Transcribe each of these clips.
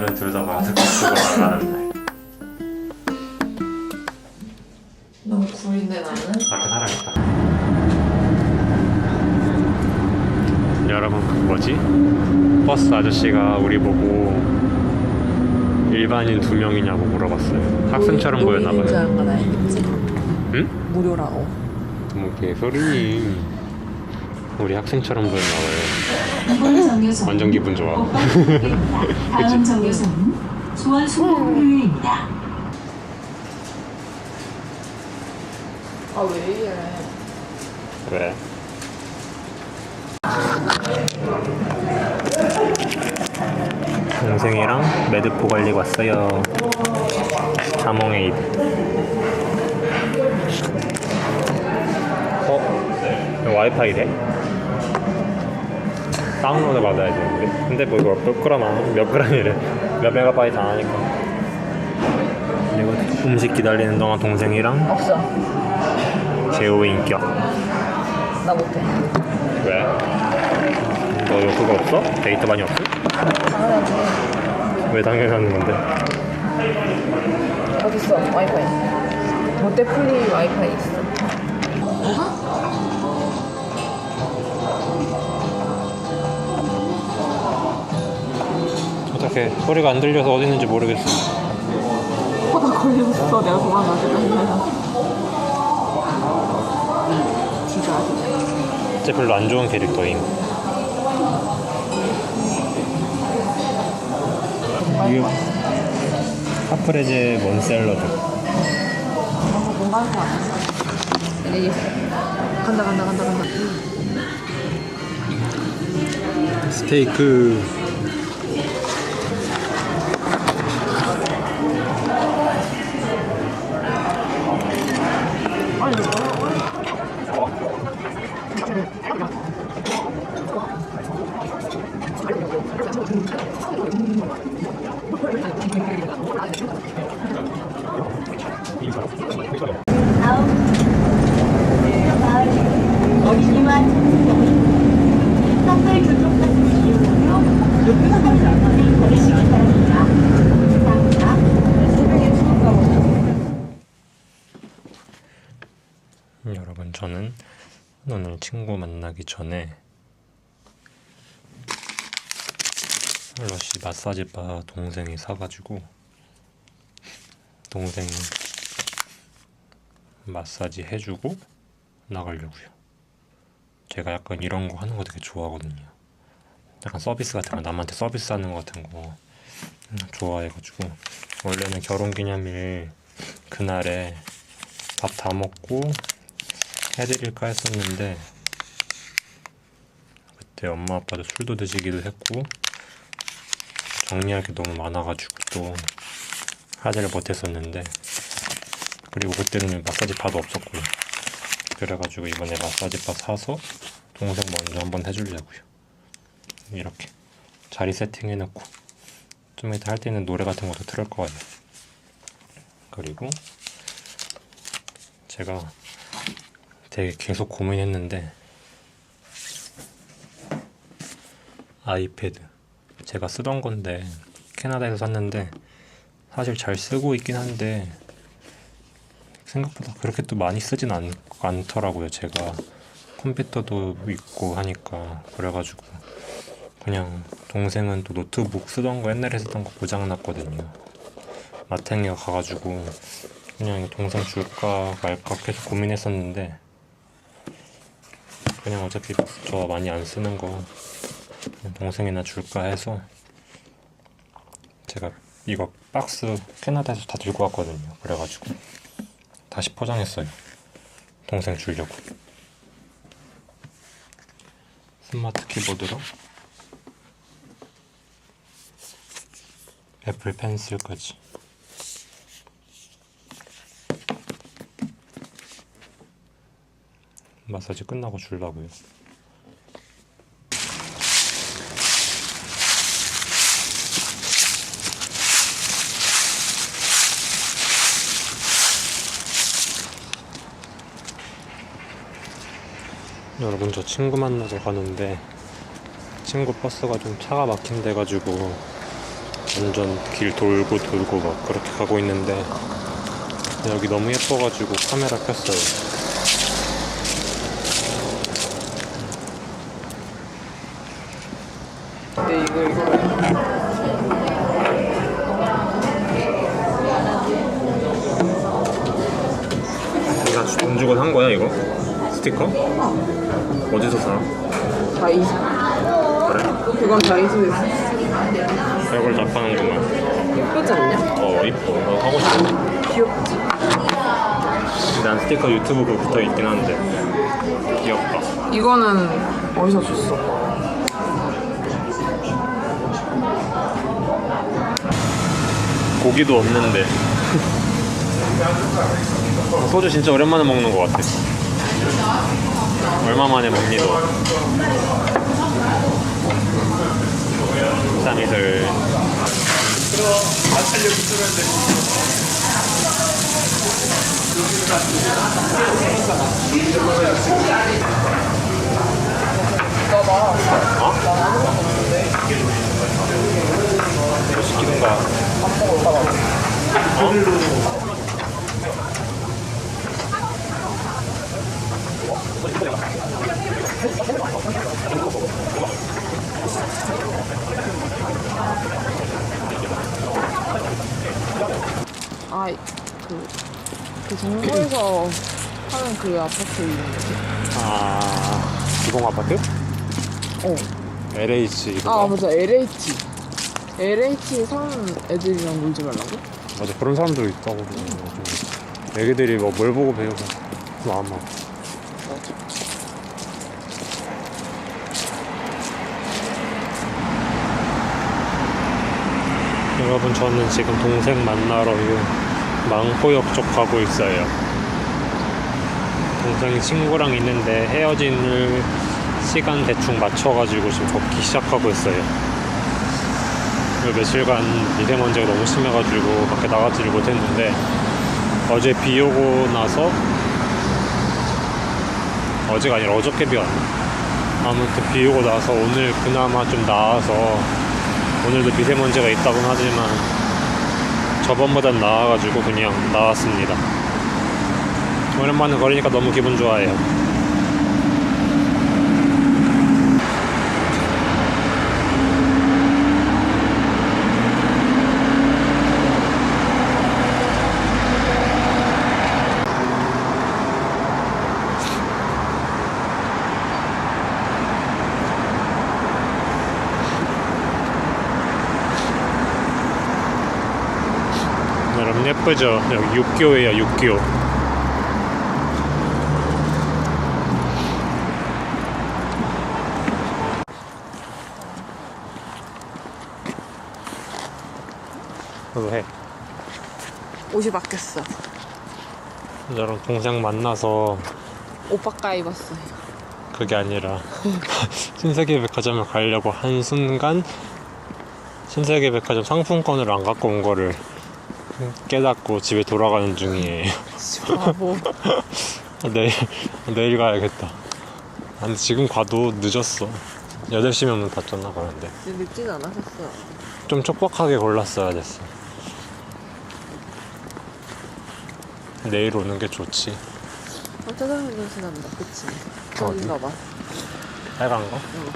오늘은 둘다 마스크 쓰고 나가는 날. 너무 구린데 나는? 밖에 사람 있다. 여러분 그 뭐지? 버스 아저씨가 우리 보고 일반인 두 명이냐고 물어봤어요. 학생처럼 보였나 줄 봐요. 알은 건 알겠지? 응? 무료라고. 뭐 개소리. 우리 학생처럼 보였나 봐요. 완전 기분 좋아. 다음 정류소는 수원수목공유입니다. 아왜 이래? 왜? 동생이랑 매드포 관리 왔어요. 자몽에이드. 어? 와이파이 돼? 다운로드 받아야 되는데. 근데 뭐 이거 몇 그램 안, 몇 그램이래. 몇 메가바이트 안 하니까. 그리고 음식 기다리는 동안 동생이랑 없어. 제호 인격. 나 못해. 왜? 너 이거 그거 없어? 데이터 많이 없어? 당연하지. 왜 당연한 건데? 어딨어? 와이파이. 롯데 플리 와이파이 있어. 어떻게 소리가 안 들려서 어디 있는지 모르겠어. 코다 걸렸어. 내가 도망가겠다. 진짜. 진짜 별로 안 좋은 캐릭터임. 이게 카프레제 몬샐러드. 뭔가 하는 거 아니야? 내리 간다 간다 간다 간다. 스테이크. 여러분 저는 오늘 친구 만나기 전에 러시 마사지 바 동생이 사가지고 동생 마사지 해주고 나가려고요. 제가 약간 이런 거 하는 거 되게 좋아하거든요. 약간 서비스 같은 거 남한테 서비스 하는 거 같은 거 음, 좋아해가지고 원래는 결혼기념일 그날에 밥 다 먹고 해드릴까 했었는데 그때 엄마 아빠도 술도 드시기도 했고 정리할 게 너무 많아가지고 또 하지를 못했었는데 그리고 그때는 마사지 바도 없었고요 그래가지고 이번에 마사지 바 사서 동생 먼저 한번 해주려고요. 이렇게 자리 세팅해놓고 좀 이따 할 때는 노래 같은 것도 틀을 거예요. 그리고 제가 되게 계속 고민했는데 아이패드 제가 쓰던 건데 캐나다에서 샀는데 사실 잘 쓰고 있긴 한데 생각보다 그렇게 또 많이 쓰진 않, 않더라고요. 제가 컴퓨터도 있고 하니까 그래가지고 그냥 동생은 또 노트북 쓰던 거 옛날에 쓰던 거 고장났거든요. 마탱이가 가가지고 그냥 동생 줄까 말까 계속 고민했었는데 그냥 어차피 저 많이 안 쓰는 거 동생이나 줄까 해서 제가 이거 박스 캐나다에서 다 들고 왔거든요. 그래가지고 다시 포장했어요. 동생 주려고. 스마트 키보드로 애플 펜슬까지. 마사지 끝나고 주려고요. 여러분 저 친구 만나러 가는데 친구 버스가 좀 차가 막힌 데 가지고 완전 길 돌고 돌고 막 그렇게 가고 있는데 여기 너무 예뻐가지고 카메라 켰어요. 근데 이거 이거 네가 돈 주고 산 거야 이거? 스티커? 어디서 사? 다이소. 그래? 그건 다이소에서. 이걸 다 파는구만. 예쁘지 않냐? 어 이뻐. 나 하고 싶어. 귀엽지? 난 스티커 유튜브 그 붙어 있긴 한데 귀엽다. 이거는 어디서 줬어? 고기도 없는데. 소주 진짜 오랜만에 먹는 것 같아. 얼마 만에 먹니 너? 쌈이들. 뭐 시키든가. 아, 그, 그 정부에서 하는 그 아파트 이름이지? 아 기공 아파트? 어. LH 이거 아, 봐. 맞아. LH. LH 사는 애들이랑 놀지 말라고? 맞아 그런 사람도 있다고 그러더라고. 애기들이 뭐 뭘 보고 배우고 마음 막 여러분 저는 지금 동생 만나러 이 망포역 쪽 가고 있어요 동생이 친구랑 있는데 헤어질 시간 대충 맞춰가지고 지금 걷기 시작하고 있어요 요 며칠간 미세먼지가 너무 심해가지고 밖에 나가지를 못했는데 어제 비 오고 나서 어제가 아니라 어저께 비 왔나? 아무튼 비 오고 나서 오늘 그나마 좀 나아서 오늘도 미세먼지가 있다곤 하지만 저번보단 나아가지고 그냥 나왔습니다. 오랜만에 걸으니까 너무 기분. 여러분 예쁘죠? 여기 육교예요 육교 옷이 바뀌었어. 저랑 동생 만나서 옷 바꿔 입었어요. 그게 아니라 신세계 백화점을 가려고 한 순간 신세계 백화점 상품권을 안 갖고 온 거를 깨닫고 집에 돌아가는 중이에요 바보. 내일 내일 가야겠다. 아, 근데 지금 가도 늦었어. 8시면 닫잖아 그런데 늦진 않았었어. 좀 촉박하게 골랐어야 됐어. 내일 오는 게 좋지. 어, 짜장면 냄새 난다. 그치? 어디? 여긴가 봐. 빨간 거? 응.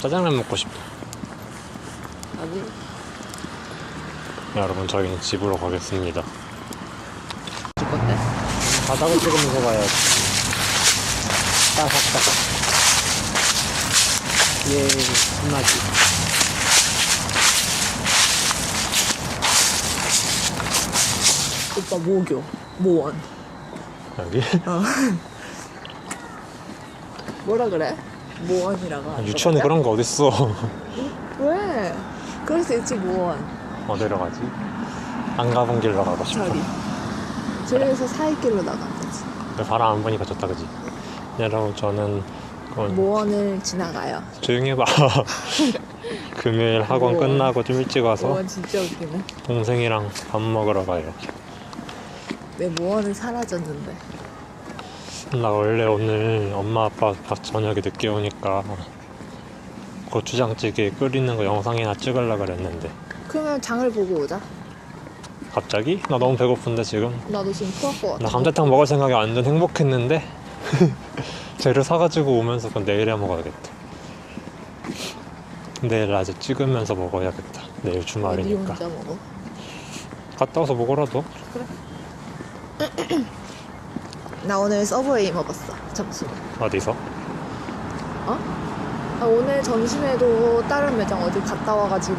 짜장면 먹고 싶다. 아니, 여러분 저희는 집으로 가겠습니다. 줄 건데? 바닥을 찍으면서 가야지. 따삭따삭. 예, 신나지. 오빠 모교. 모원. 여기? 뭐라 그래? 모원이라고. 하는 유치원에? 그런 거 어딨어. 왜? 그래서 있지 모원. 어디로 가지? 안 가본 길로 가고 싶어. 저기. 저기에서 사이길로 되지. 근데 바람 안 보니까 좋다 그지? 여러분 저는 그건 모원을 지나가요. 조용히 해봐 금요일 학원 우와. 끝나고 좀 일찍 와서 모원 진짜 웃기네. 동생이랑 밥 먹으러 가요 내 모원은 사라졌는데. 나 원래 오늘 엄마 아빠 밥 저녁에 늦게 오니까 고추장찌개 끓이는 거 영상이나 찍으려 그랬는데 그러면 장을 보고 오자. 갑자기? 나 너무 배고픈데 지금 나도 지금 토할 것 같아. 나 감자탕 먹을 생각이 완전 행복했는데 재료 사가지고 오면서 그건 내일에 먹어야겠다 내일 낮에 찍으면서 먹어야겠다 내일 네 주말이니까 혼자 먹어. 갔다 와서 먹으라도 나 오늘 서브웨이 먹었어. 점심. 어디서? 아, 오늘 점심에도 다른 매장 어디 갔다 와가지고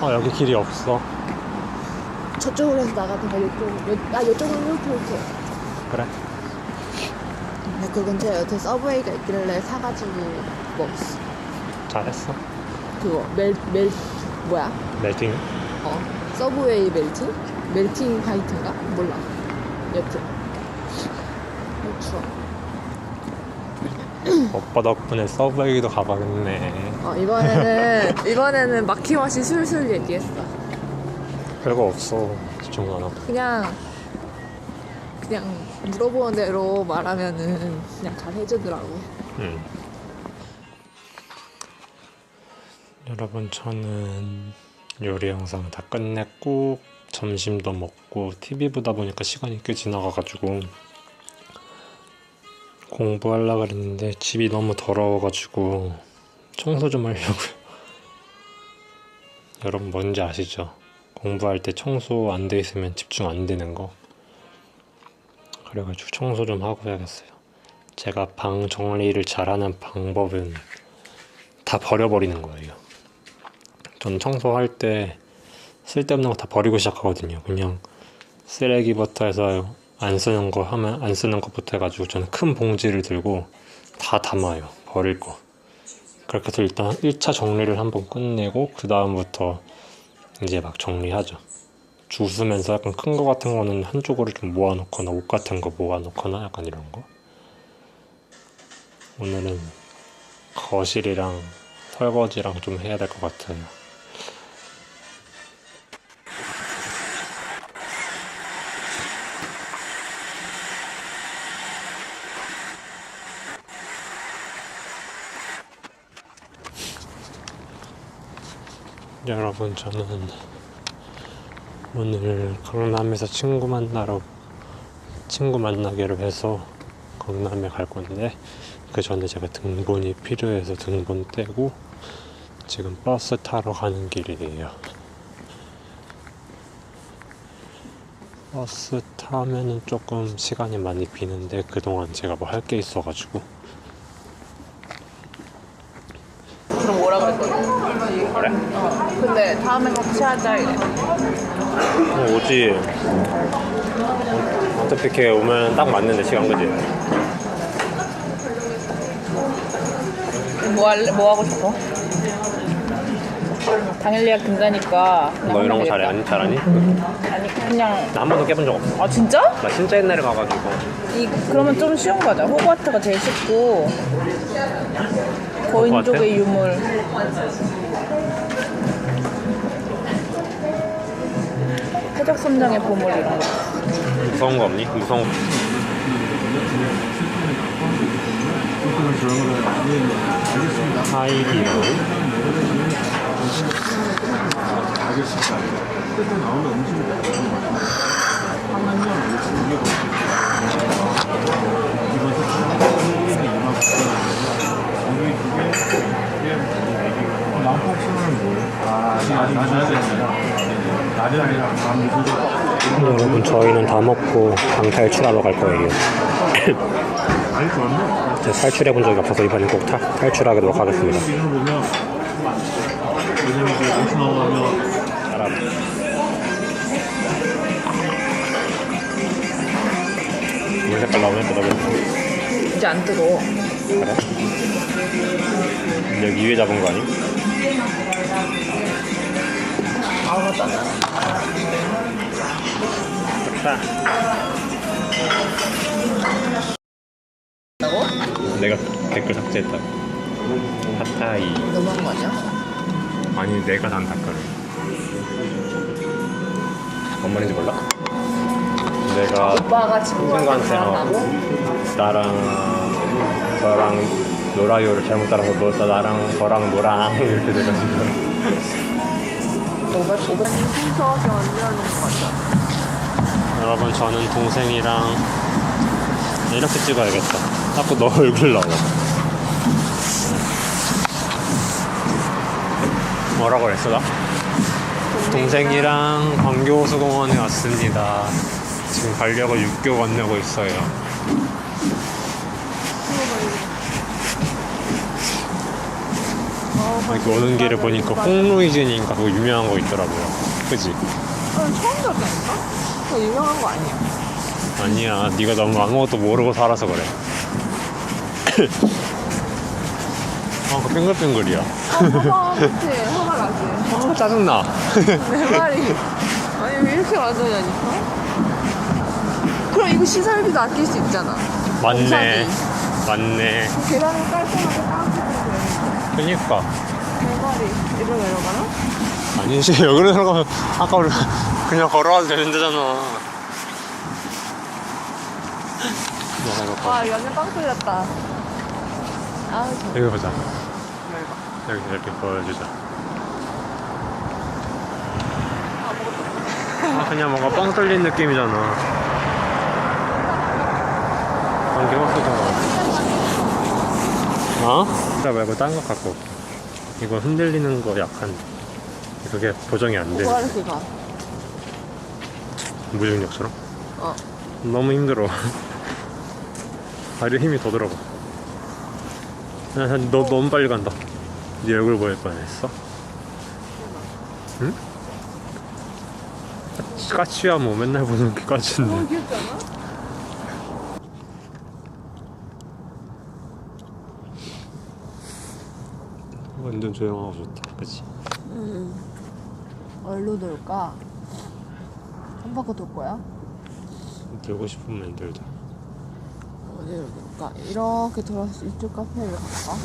아 여기 길이 없어 저쪽으로 해서 나가다가 이쪽, 요, 아 이쪽으로 이렇게 이렇게. 그래 근데 그 근처에 여튼 서브웨이가 있길래 사가지고 먹었어. 잘했어 그거 멜, 멜 뭐야? 멜팅 어 서브웨이 멜팅? 멜팅 화이트인가? 몰라. 여튼 추워. 오빠 덕분에 서브웨이도 가봐야겠네 어 이번에는 이번에는 막힘없이 술술 얘기했어. 별거 없어 집중 안 하고 그냥 그냥 물어보는 대로 말하면은 그냥 잘 해주더라고. 음. 여러분 저는 요리 영상 다 끝냈고 점심도 먹고 TV 보다 보니까 시간이 꽤 지나가가지고 공부하려고 그랬는데 집이 너무 더러워가지고 청소 좀 하려고요. 여러분 뭔지 아시죠? 공부할 때 청소 안 돼 있으면 집중 안 되는 거. 그래가지고 청소 좀 하고 해야겠어요. 제가 방 정리를 잘하는 방법은 다 버려버리는 거예요. 전 청소할 때 쓸데없는 거 다 버리고 시작하거든요. 그냥 쓰레기부터 해서 안 쓰는 거 하면 안 쓰는 것부터 해가지고 저는 큰 봉지를 들고 다 담아요. 버릴 거. 그렇게 해서 일단 1차 정리를 한번 끝내고 그 다음부터 이제 막 정리하죠. 주우면서 약간 큰 거 같은 거는 한쪽으로 좀 모아놓거나 옷 같은 거 모아놓거나 약간 이런 거. 오늘은 거실이랑 설거지랑 좀 해야 될 것 같아요. 여러분, 저는 오늘 강남에서 친구 만나러 친구 만나기로 해서 강남에 갈 건데 그 전에 제가 등본이 필요해서 등본 떼고 지금 버스 타러 가는 길이에요. 버스 타면은 조금 시간이 많이 비는데 그동안 제가 뭐 할 게 있어가지고 그럼 뭐라 그랬거든? 그래? 어. 근데 다음에 같이 하자 이래. 어, 오지 어, 어차피 걔 오면 딱 맞는데 시간 그지? 뭐 할래? 뭐 하고 싶어? 당일 예약 된다니까. 그냥 너 이런 거 하면 잘해? 되겠다. 안 잘하니? 아니 그냥 나 한 번도 깨본 적 없어 아 진짜? 나 진짜 옛날에 가가지고 이 그러면 좀 쉬운 거죠. 호그와트가 제일 쉽고 거인족의 유물. 해적 선장의 보물 이런 거. 무서운 거 없니? 무서운 거 하이디 로 여러분 저희는 다 먹고 방 탈출하러 갈 거예요. 제가 탈출해 본 적이 없어서 이번엔 꼭 타, 탈출하도록 하겠습니다. 물 색깔 나오네 뜯어보 이제 안 뜨거워. 그래? 여기 위에 잡은 거 아니? 좋다. 내가 댓글 삭제했다. 핫타이. 너무한 거 아니야? 아니 내가 단 댓글을. 뭔 말인지 몰라? 내가 오빠가 친구한테 친구한테 그런다고? 어, 나랑 저랑 노라요를 잘못 따라서 너 나랑 저랑 노랑 이렇게 돼가지고 500, 500. 풍서하게 만들어놓은 거 같아. 여러분 저는 동생이랑 이렇게 찍어야겠다. 자꾸 너 얼굴 나와. 뭐라고 그랬어 나? 동생이랑 광교호수공원에 왔습니다. 지금 가려고 육교 건너고 있어요. 이렇게 오는 길에 보니까 홍루이즌인가 그거 유명한 거 있더라고요. 그지? 처음 들었다니까? 그거 유명한 거 아니야? 아니야, 네가 너무 아무것도 모르고 살아서 그래. 아, 그 빙글빙글이야. 허가 밑에 허가 나지. 아, 짜증나. 내 말이. 아니, 왜 이렇게 만드냐니까? 그럼 이거 시설비도 아낄 수 있잖아. 맞네. 맞네. 계단을 깔끔하게 닦아주면 그니까. 이리로 내려가나? 아니지, 여기로 들어가면 아까 우리 그냥 걸어가도 되는 데잖아. 내가 이거 봐. 아, 연애 빵 뚫렸다. 아우, 저 여기 보자. 여기 이렇게 보여주자. 아, 그냥 뭔가 빵 뚫린 느낌이잖아. 안경었어 어? 나 말고 딴 거 갖고 올게. 이거 흔들리는 거 약한. 그게 보정이 안 돼. 뭐가 이렇게 가? 무중력처럼? 어. 너무 힘들어. 다리 힘이 더 들어가. 야, 야, 너 너무 빨리 간다. 네 얼굴 보일 뻔했어. 응? 까치- 까치야 뭐 맨날 보는 게 까치인데. 귀엽지 않아? 완전 조용하고 좋다. 그치? 어디로 돌까? 한 바퀴 돌 거야? 들고 싶으면 들자. 어디로 돌까? 이렇게 돌아서 이쪽 카페를 갈까?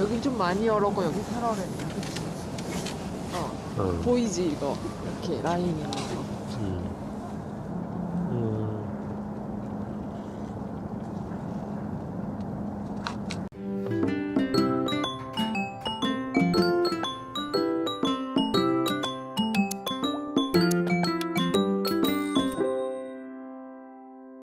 여긴 좀 많이 열었고 여기 테러랬 네. 그치? 어. 어. 보이지 이거 이렇게 라인 있는 거.